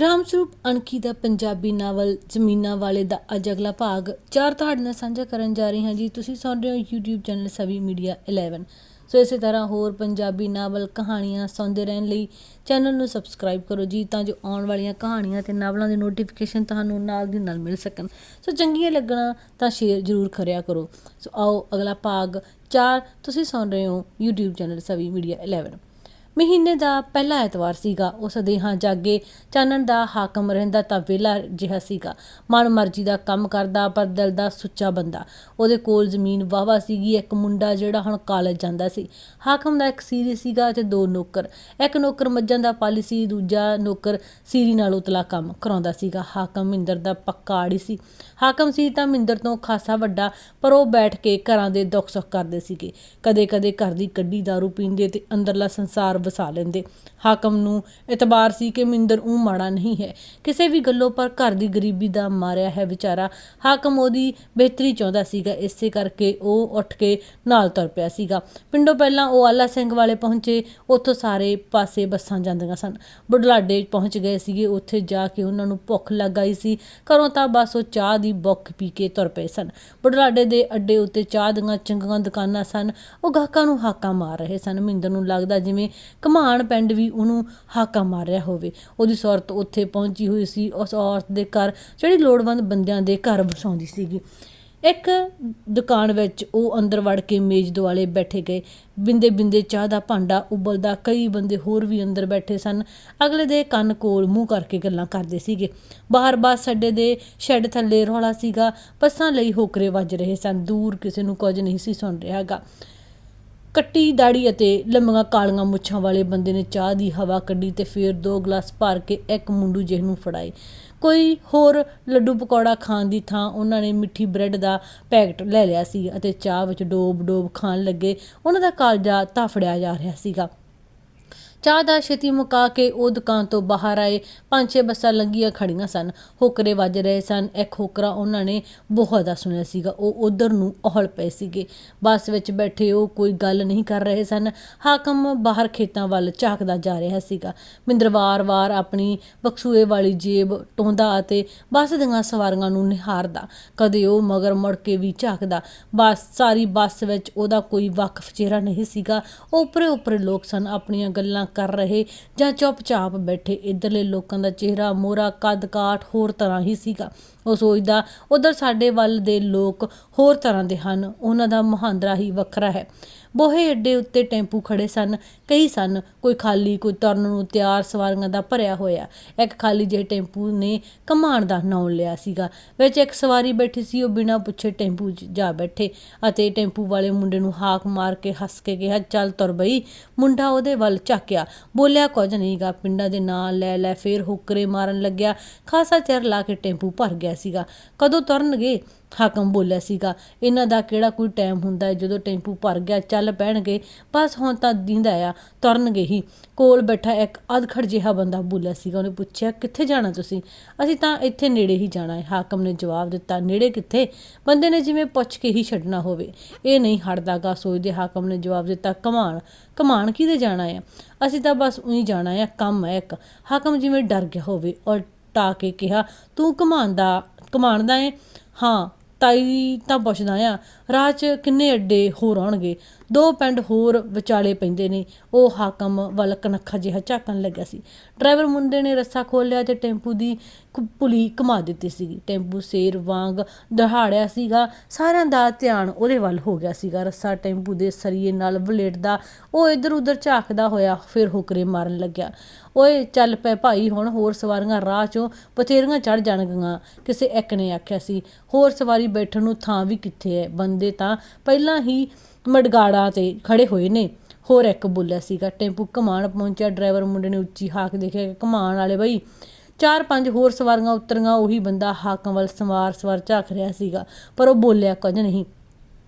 ਰਾਮਸਰੂਪ ਅਣਖੀ ਦਾ Punjabi novel ਜ਼ਮੀਨਾਂ ਵਾਲੇ ਦਾ ਅੱਜ ਅਗਲਾ ਭਾਗ। ਚਾਰ ਤੁਹਾਡੇ ਨਾਲ ਸਾਂਝਾ ਕਰਨ ਜਾ ਰਹੀ ਹਾਂ ਜੀ। ਤੁਸੀਂ ਸੁਣ ਰਹੇ ਹੋ YouTube channel Savi media 11 so ਇਸੇ ਤਰ੍ਹਾਂ ਹੋਰ ਪੰਜਾਬੀ ਨਾਵਲ ਕਹਾਣੀਆਂ ਸੁਣਦੇ ਰਹਿਣ ਲਈ ਚੈਨਲ ਨੂੰ ਸਬਸਕ੍ਰਾਈਬ ਕਰੋ ਜੀ, ਤਾਂ ਜੋ ਆਉਣ ਵਾਲੀਆਂ ਕਹਾਣੀਆਂ ਤੇ ਨਾਵਲਾਂ ਦੀ ਨੋਟੀਫਿਕੇਸ਼ਨ ਤੁਹਾਨੂੰ ਨਾਲ ਦੀ ਨਾਲ ਮਿਲ ਸਕਣ। ਸੋ ਚੰਗੀਆਂ ਲੱਗਣਾ ਤਾਂ ਸ਼ੇਅਰ ਜ਼ਰੂਰ ਕਰਿਆ ਕਰੋ। ਸੋ ਆਓ ਅਗਲਾ ਭਾਗ ਚਾਰ। ਤੁਸੀਂ ਸੁਣ ਰਹੇ ਹੋ YouTube ਚੈਨਲ ਸਵੀ ਮੀਡੀਆ 11 ਮਹੀਨੇ ਦਾ ਪਹਿਲਾ ਐਤਵਾਰ ਸੀਗਾ। ਉਸ ਦੇਹਾਂ ਜਾਗੇ ਚਾਨਣ ਦਾ ਹਾਕਮ ਰਹਿੰਦਾ ਤਾਂ ਵਿਹਲਾ ਜਿਹਾ ਸੀਗਾ। ਮਨ ਮਰਜ਼ੀ ਦਾ ਕੰਮ ਕਰਦਾ ਪਰ ਦਿਲ ਦਾ ਸੁੱਚਾ ਬੰਦਾ। ਉਹਦੇ ਕੋਲ ਜ਼ਮੀਨ ਵਾਵਾ ਸੀਗੀ, ਇੱਕ ਮੁੰਡਾ ਜਿਹੜਾ ਹੁਣ ਕਾਲਜ ਜਾਂਦਾ ਸੀ। ਹਾਕਮ ਦਾ ਇੱਕ ਸੀਰੀ ਸੀਗਾ ਤੇ ਦੋ ਨੌਕਰ। ਇੱਕ ਨੌਕਰ ਮੱਝਾਂ ਦਾ ਪਾਲੀ ਸੀ, ਦੂਜਾ ਨੌਕਰ ਸੀਰੀ ਨਾਲ ਉਤਲਾ ਕੰਮ ਕਰਾਉਂਦਾ ਸੀਗਾ। ਹਾਕਮ ਮਿੰਦਰ ਦਾ ਪੱਕਾ ਆੜੀ ਸੀ। ਹਾਕਮ ਸੀ ਤਾਂ ਮਿੰਦਰ ਤੋਂ ਖਾਸਾ ਵੱਡਾ, ਪਰ ਉਹ ਬੈਠ ਕੇ ਘਰਾਂ ਦੇ ਦੁੱਖ ਸੁੱਖ ਕਰਦੇ ਸੀਗੇ। ਕਦੇ ਕਦੇ ਘਰ ਦੀ ਕੱਢੀ दारू ਪੀਂਦੇ ਤੇ ਅੰਦਰਲਾ ਸੰਸਾਰ ਵਸਾ ਲੈਂਦੇ। ਹਾਕਮ ਨੂੰ ਇਤਬਾਰ ਸੀ ਕਿ ਮਿੰਦਰ ਉਹ ਮਾੜਾ ਨਹੀਂ ਹੈ। ਕਿਸੇ ਵੀ ਗੱਲੋਂ ਪਰ ਘਰ ਦੀ ਗਰੀਬੀ ਦਾ ਮਾਰਿਆ ਹੈ ਵਿਚਾਰਾ। ਹਾਕਮ ਉਹਦੀ ਬਿਹਤਰੀ ਚਾਹੁੰਦਾ ਸੀਗਾ। ਇਸੇ ਕਰਕੇ ਉਹ ਉੱਠ ਕੇ ਨਾਲ ਤੁਰ ਪਿਆ ਸੀਗਾ। ਪਿੰਡੋਂ ਪਹਿਲਾਂ ਉਹ ਆਲਾ ਸਿੰਘ ਵਾਲੇ ਪਹੁੰਚੇ। ਉੱਥੋਂ ਸਾਰੇ ਪਾਸੇ ਬੱਸਾਂ ਜਾਂਦੀਆਂ ਸਨ। ਬੁਢਲਾਡੇ ਪਹੁੰਚ ਗਏ ਸੀਗੇ। ਉੱਥੇ ਜਾ ਕੇ ਉਹਨਾਂ ਨੂੰ ਭੁੱਖ ਲੱਗ ਆਈ ਸੀ। ਘਰੋਂ ਤਾਂ ਬਸ ਉਹ ਚਾਹ ਦੀ ਬੁੱਕ ਪੀ ਕੇ ਤੁਰ ਪਏ ਸਨ। ਬੁਢਲਾਡੇ ਦੇ ਅੱਡੇ ਉੱਤੇ ਚਾਹ ਦੀਆਂ ਚੰਗੀਆਂ ਦੁਕਾਨਾਂ ਸਨ। ਉਹ ਗਾਹਕਾਂ ਨੂੰ ਹਾਕਾਂ ਮਾਰ ਰਹੇ ਸਨ। ਮਹਿੰਦਰ ਨੂੰ ਲੱਗਦਾ ਜਿਵੇਂ ਕਮਾਣ ਪਿੰਡ ਵੀ ਉਹਨੂੰ ਹਾਕਾ ਮਾਰ ਰਿਹਾ ਹੋਵੇ। ਉਹਦੀ ਔਰਤ ਉੱਥੇ ਪਹੁੰਚੀ ਹੋਈ ਸੀ। ਉਸ ਔਰਤ ਦੇ ਘਰ ਜਿਹੜੀ ਲੋੜਵੰਦ ਬੰਦਿਆਂ ਦੇ ਘਰ ਵਸਾਉਂਦੀ ਸੀਗੀ। ਇੱਕ ਦੁਕਾਨ ਵਿੱਚ ਉਹ ਅੰਦਰ ਵੜ ਕੇ ਮੇਜ਼ ਦੁਆਲੇ ਬੈਠੇ ਗਏ। ਬਿੰਦੇ ਬਿੰਦੇ ਚਾਹ ਦਾ ਭਾਂਡਾ ਉਬਲਦਾ ਕਈ ਬੰਦੇ ਹੋਰ ਵੀ ਅੰਦਰ ਬੈਠੇ ਸਨ। ਅਗਲੇ ਦੇ ਕੰਨ ਕੋਲ ਮੂੰਹ ਕਰਕੇ ਗੱਲਾਂ ਕਰਦੇ ਸੀਗੇ। ਬਾਹਰ ਬੱਸ ਅੱਡੇ ਦੇ ਸ਼ੈੱਡ ਥੱਲੇ ਰੌਲਾ ਸੀਗਾ। ਬੱਸਾਂ ਲਈ ਹੋਕਰੇ ਵੱਜ ਰਹੇ ਸਨ। ਦੂਰ ਕਿਸੇ ਨੂੰ ਕੁਝ ਨਹੀਂ ਸੀ ਸੁਣ ਰਿਹਾਗਾ ਕੱਟੀ ਦਾੜੀ ਅਤੇ ਲੰਮੀਆਂ ਕਾਲੀਆਂ ਮੁੱਛਾਂ ਵਾਲੇ ਬੰਦੇ ਨੇ ਚਾਹ ਦੀ ਹਵਾ ਕੱਢੀ ਤੇ ਫਿਰ ਦੋ ਗਲਾਸ ਭਰ ਕੇ ਇੱਕ ਮੁੰਡੂ ਜਿਹੇ ਨੂੰ ਫੜਾਏ ਕੋਈ ਹੋਰ ਲੱਡੂ ਪਕੌੜਾ ਖਾਣ ਦੀ ਥਾਂ ਉਹਨਾਂ ਨੇ ਮਿੱਠੀ ਬ੍ਰੈਡ ਦਾ ਪੈਕਟ ਲੈ ਲਿਆ ਸੀ ਅਤੇ ਚਾਹ ਵਿੱਚ ਡੋਬ ਡੋਬ ਖਾਣ ਲੱਗੇ। ਉਹਨਾਂ ਦਾ ਕਾਲਜਾ ਤਾਫੜਿਆ ਜਾ ਰਿਹਾ ਸੀਗਾ। ਚਾਹ ਦਾ ਛੇਤੀ ਮੁਕਾ ਕੇ ਉਹ ਦੁਕਾਨ ਤੋਂ ਬਾਹਰ ਆਏ। ਪੰਜ ਛੇ ਬੱਸਾਂ ਲੰਗੀਆਂ ਖੜੀਆਂ ਸਨ। ਹੋਕਰੇ ਵੱਜ ਰਹੇ ਸਨ। ਇੱਕ ਹੋਕਰਾ ਉਹਨਾਂ ਨੇ ਬਹੁਤ ਦਾ ਸੁਣਿਆ ਸੀਗਾ। ਉਹ ਉਧਰ ਨੂੰ ਔਹਲ ਪਏ ਸੀਗੇ। ਬੱਸ ਵਿੱਚ ਬੈਠੇ ਉਹ ਕੋਈ ਗੱਲ ਨਹੀਂ ਕਰ ਰਹੇ ਸਨ। ਹਾਕਮ ਬਾਹਰ ਖੇਤਾਂ ਵੱਲ ਝਾਕਦਾ ਜਾ ਰਿਹਾ ਸੀਗਾ। ਮਿੰਦਰ ਵਾਰ-ਵਾਰ ਆਪਣੀ ਬਕਸੂਏ ਵਾਲੀ ਜੇਬ ਟੋਂਦਾ ਅਤੇ ਬੱਸ ਦੀਆਂ ਸਵਾਰੀਆਂ ਨੂੰ ਨਿਹਾਰਦਾ। ਕਦੇ ਉਹ ਮਗਰ ਮੁੜ ਕੇ ਵੀ ਝਾਕਦਾ। ਬੱਸ, ਸਾਰੀ ਬੱਸ ਵਿੱਚ ਉਹਦਾ ਕੋਈ ਵਕਫ ਚਿਹਰਾ ਨਹੀਂ ਸੀਗਾ। ਉਹ ਉਪਰੇ ਉਪਰੇ ਲੋਕ ਸਨ। ਆਪਣੀਆਂ ਗੱਲਾਂ ਕਰ ਰਹੇ ਜਾਂ ਚੁੱਪਚਾਪ ਬੈਠੇ। ਇਧਰਲੇ ਲੋਕਾਂ ਦਾ ਚਿਹਰਾ ਮੋਰਾ ਕੱਦ ਕਾਠ ਹੋਰ ਤਰ੍ਹਾਂ ਹੀ ਸੀਗਾ। ਉਹ ਸੋਚਦਾ, ਉਧਰ ਸਾਡੇ ਵੱਲ ਦੇ ਲੋਕ ਹੋਰ ਤਰ੍ਹਾਂ ਦੇ ਹਨ। ਉਹਨਾਂ ਦਾ ਮਹਾਂਦਰਾ ਹੀ ਵੱਖਰਾ ਹੈ। ਬੋਹੇ ਅੱਡੇ ਉੱਤੇ ਟੈਂਪੂ ਖੜੇ ਸਨ, ਕਈ ਸਨ, ਕੋਈ ਖਾਲੀ, ਕੋਈ ਤੁਰਨ ਨੂੰ ਤਿਆਰ ਸਵਾਰੀਆਂ ਦਾ ਭਰਿਆ ਹੋਇਆ। ਇੱਕ ਖਾਲੀ ਜਿਹੇ ਟੈਂਪੂ ਨੇ ਕਮਾਣ ਦਾ ਨਾਂ ਲਿਆ ਸੀਗਾ, ਵਿੱਚ ਇੱਕ ਸਵਾਰੀ ਬੈਠੀ ਸੀ, ਉਹ ਬਿਨਾਂ ਪੁੱਛੇ ਟੈਂਪੂ 'ਚ ਜਾ ਬੈਠੇ ਅਤੇ ਟੈਂਪੂ ਵਾਲੇ ਮੁੰਡੇ ਨੂੰ ਹਾਕ ਮਾਰ ਕੇ ਹੱਸ ਕੇ ਕਿਹਾ, ਚੱਲ ਤੁਰ ਬਈ। ਮੁੰਡਾ ਉਹਦੇ ਵੱਲ ਝਾਕਿਆ, ਬੋਲਿਆ, ਕੁਝ ਨਹੀਂਗਾ ਪਿੰਡਾਂ ਦੇ ਨਾਂ ਲੈ ਲੈ। ਫੇਰ ਹੁਕਰੇ ਮਾਰਨ ਲੱਗਿਆ, ਖਾਸਾ ਚਿਰ ਲਾ ਕੇ ਟੈਂਪੂ ਭਰ ਗਿਆ ਸੀਗਾ। ਕਦੋਂ ਤੁਰਨਗੇ? ਹਾਕਮ ਬੋਲਿਆ ਸੀਗਾ, ਇਹਨਾਂ ਦਾ ਕਿਹੜਾ ਕੋਈ ਟਾਈਮ ਹੁੰਦਾ ਹੈ, ਜਦੋਂ ਟੈਂਪੂ ਭਰ ਗਿਆ, ਚੱਲ ਪੈਣਗੇ, ਬਸ ਹੁਣ ਤਾਂ ਦਿੰਦਾ ਆ, ਤੁਰਨਗੇ ਹੀ। ਕੋਲ ਬੈਠਾ ਇੱਕ ਅਧਖੜ ਜਿਹਾ ਬੰਦਾ ਬੋਲਿਆ ਸੀਗਾ, ਉਹਨੇ ਪੁੱਛਿਆ, ਕਿੱਥੇ ਜਾਣਾ ਤੁਸੀਂ? ਅਸੀਂ ਤਾਂ ਇੱਥੇ ਨੇੜੇ ਹੀ ਜਾਣਾ ਹੈ। ਹਾਕਮ ਨੇ ਜਵਾਬ ਦਿੱਤਾ, ਨੇੜੇ ਕਿੱਥੇ? ਬੰਦੇ ਨੇ ਜਿਵੇਂ ਪੁੱਛ ਕੇ ਹੀ ਛੱਡਣਾ ਹੋਵੇ। ਇਹ ਨਹੀਂ ਹਟਦਾਗਾ, ਸੋਚਦੇ ਹਾਕਮ ਨੇ ਜਵਾਬ ਦਿੱਤਾ, ਕਮਾਨ ਕਮਾਨ ਕਿਹਦੇ ਜਾਣਾ ਹੈ ਅਸੀਂ ਤਾਂ ਬਸ ਉਹੀ ਜਾਣਾ ਹੈ ਕੰਮ ਹੈ ਇੱਕ। ਹਾਕਮ ਜਿਵੇਂ ਡਰ ਗਿਆ ਹੋਵੇ ਔਰ ਟਾ ਕੇ ਕਿਹਾ, ਤੂੰ ਕਮਾਂਦਾ ਕਮਾਣਦਾ ਹੈ ਹਾਂ। ਤਾਈ ਤਾਂ ਪੁੱਛਦਾ ਆ ਰਾਹ 'ਚ ਕਿੰਨੇ ਅੱਡੇ ਹੋਰ ਆਉਣਗੇ? ਦੋ ਪਿੰਡ ਹੋਰ ਵਿਚਾਲੇ ਪੈਂਦੇ ਨੇ। ਉਹ ਹਾਕਮ ਵੱਲ ਕਨੱਖਾ ਜਿਹਾ ਝਾਕਣ ਲੱਗਿਆ ਸੀ। ਡਰਾਈਵਰ ਮੁੰਡੇ ਨੇ ਰੱਸਾ ਖੋਲ੍ਹਿਆ ਤੇ ਟੈਂਪੂ ਦੀ ਕੁ- ਪੁਲੀ ਘੁਮਾ ਦਿੱਤੀ ਸੀਗੀ। ਟੈਂਪੂ ਸ਼ੇਰ ਵਾਂਗ ਦਹਾੜਿਆ ਸੀਗਾ। ਸਾਰਿਆਂ ਦਾ ਧਿਆਨ ਉਹਦੇ ਵੱਲ ਹੋ ਗਿਆ ਸੀਗਾ। ਰੱਸਾ ਟੈਂਪੂ ਦੇ ਸਰੀਏ ਨਾਲ ਵਲੇਟਦਾ ਉਹ ਇੱਧਰ ਉੱਧਰ ਝਾਕਦਾ ਹੋਇਆ ਫਿਰ ਹੁਕਰੇ ਮਾਰਨ ਲੱਗਿਆ। ਓਏ, ਚੱਲ ਪੈ ਭਾਈ, ਹੁਣ ਹੋਰ ਸਵਾਰੀਆਂ ਰਾਹ 'ਚੋਂ ਬਥੇਰੀਆਂ ਚੜ ਜਾਣਗੀਆਂ। ਕਿਸੇ ਇੱਕ ਨੇ ਆਖਿਆ ਸੀ। ਹੋਰ ਸਵਾਰੀ ਬੈਠਣ ਨੂੰ ਥਾਂ ਵੀ ਕਿੱਥੇ ਹੈ? ਬੰਦੇ ਤਾਂ ਪਹਿਲਾਂ ਹੀ ਮਡਗਾੜਾਂ ਤੇ ਖੜੇ ਹੋਏ ਨੇ। ਹੋਰ ਇੱਕ ਬੋਲਿਆ ਸੀਗਾ, ਟੈਂਪੂ ਕਮਾਣ ਪਹੁੰਚਿਆ, ਡਰਾਈਵਰ ਮੁੰਡੇ ਨੇ ਉੱਚੀ ਹਾਕ ਦੇਖਿਆ ਕਿ ਵਾਲੇ ਬਈ ਚਾਰ ਪੰਜ ਹੋਰ ਸਵਾਰੀਆਂ ਉਤਰੀਆਂ, ਉਹੀ ਬੰਦਾ ਹਾਕਾਂ ਵੱਲ ਸਵਾਰ ਸਵਾਰ ਝਾਕ ਰਿਹਾ ਸੀਗਾ, ਪਰ ਉਹ ਬੋਲਿਆ ਕੁਝ ਨਹੀਂ।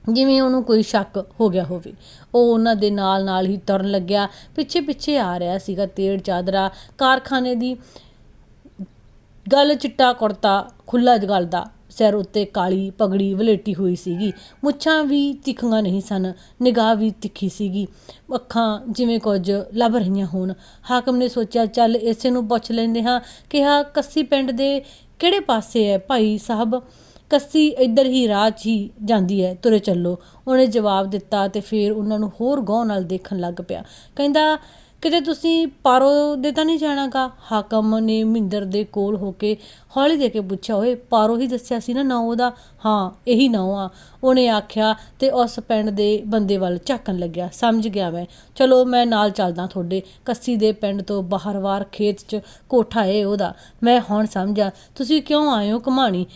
ਜਿਵੇਂ ਉਹਨੂੰ ਕੋਈ ਸ਼ੱਕ ਹੋ ਗਿਆ ਹੋਵੇ, ਉਹ ਉਹਨਾਂ ਦੇ ਨਾਲ ਨਾਲ ਹੀ ਤੁਰਨ ਲੱਗਿਆ, ਪਿੱਛੇ ਪਿੱਛੇ ਆ ਰਿਹਾ ਸੀਗਾ ਤੇੜ ਚਾਦਰਾ, ਕਾਰਖਾਨੇ ਦੀ ਗੱਲ ਚਿੱਟਾ ਕੁੜਤਾ ਖੁੱਲਾ ਜਗਲਦਾ ਸਿਰ ਉੱਤੇ ਕਾਲੀ ਪਗੜੀ ਵਲੇਟੀ ਹੋਈ ਸੀਗੀ। ਮੁੱਛਾਂ ਵੀ ਤਿੱਖੀਆਂ ਨਹੀਂ ਸਨ, ਨਿਗਾਹ ਵੀ ਤਿੱਖੀ ਸੀਗੀ। ਅੱਖਾਂ ਜਿਵੇਂ ਕੁਝ ਲੱਭ ਰਹੀਆਂ ਹੋਣ। ਹਾਕਮ ਨੇ ਸੋਚਿਆ, ਚੱਲ ਇਸੇ ਨੂੰ ਪੁੱਛ ਲੈਂਦੇ ਹਾਂ। ਕਿਹਾ, ਕੱਸੀ ਪਿੰਡ ਦੇ ਕਿਹੜੇ ਪਾਸੇ ਹੈ? ਭਾਈ ਸਾਹਿਬ, ਕੱਸੀ ਇੱਧਰ ਹੀ ਰਾਹ 'ਚ ਹੀ ਜਾਂਦੀ ਹੈ। ਤੁਰੇ ਚੱਲੋ। ਉਹਨੇ ਜਵਾਬ ਦਿੱਤਾ ਤੇ ਫਿਰ ਉਹਨਾਂ ਨੂੰ ਹੋਰ ਗੌਰ ਨਾਲ ਦੇਖਣ ਲੱਗ ਪਿਆ। ਕਹਿੰਦਾ ਕਿਤੇ ਤੁਸੀਂ ਪਾਰੋ ਦੇ ਤਾਂ ਨਹੀਂ ਜਾਣਾਗਾ? ਹਾਕਮ ਨੇ ਮਹਿੰਦਰ ਦੇ ਕੋਲ ਹੋ ਕੇ ਹੌਲੀ ਦੇ ਕੇ ਪੁੱਛਿਆ, ਓਏ, ਪਾਰੋ ਹੀ ਦੱਸਿਆ ਸੀ ਨਾ ਨਾਂ ਉਹਦਾ? ਹਾਂ, ਇਹੀ ਨਾਂ ਆ। ਉਹਨੇ ਆਖਿਆ ਤੇ ਉਸ ਪਿੰਡ ਦੇ ਬੰਦੇ ਵੱਲ ਝਾਕਣ ਲੱਗਿਆ। ਸਮਝ ਗਿਆ ਮੈਂ। ਚਲੋ, ਮੈਂ ਨਾਲ ਚੱਲਦਾ ਤੁਹਾਡੇ ਕੱਸੀ ਦੇ ਪਿੰਡ ਤੋਂ ਬਾਹਰਵਾਰ ਖੇਤ 'ਚ ਕੋਠਾ ਏ ਉਹਦਾ। ਮੈਂ ਹੁਣ ਸਮਝਿਆ ਤੁਸੀਂ ਕਿਉਂ ਆਏ ਹੋ ਕਮਾਣੀ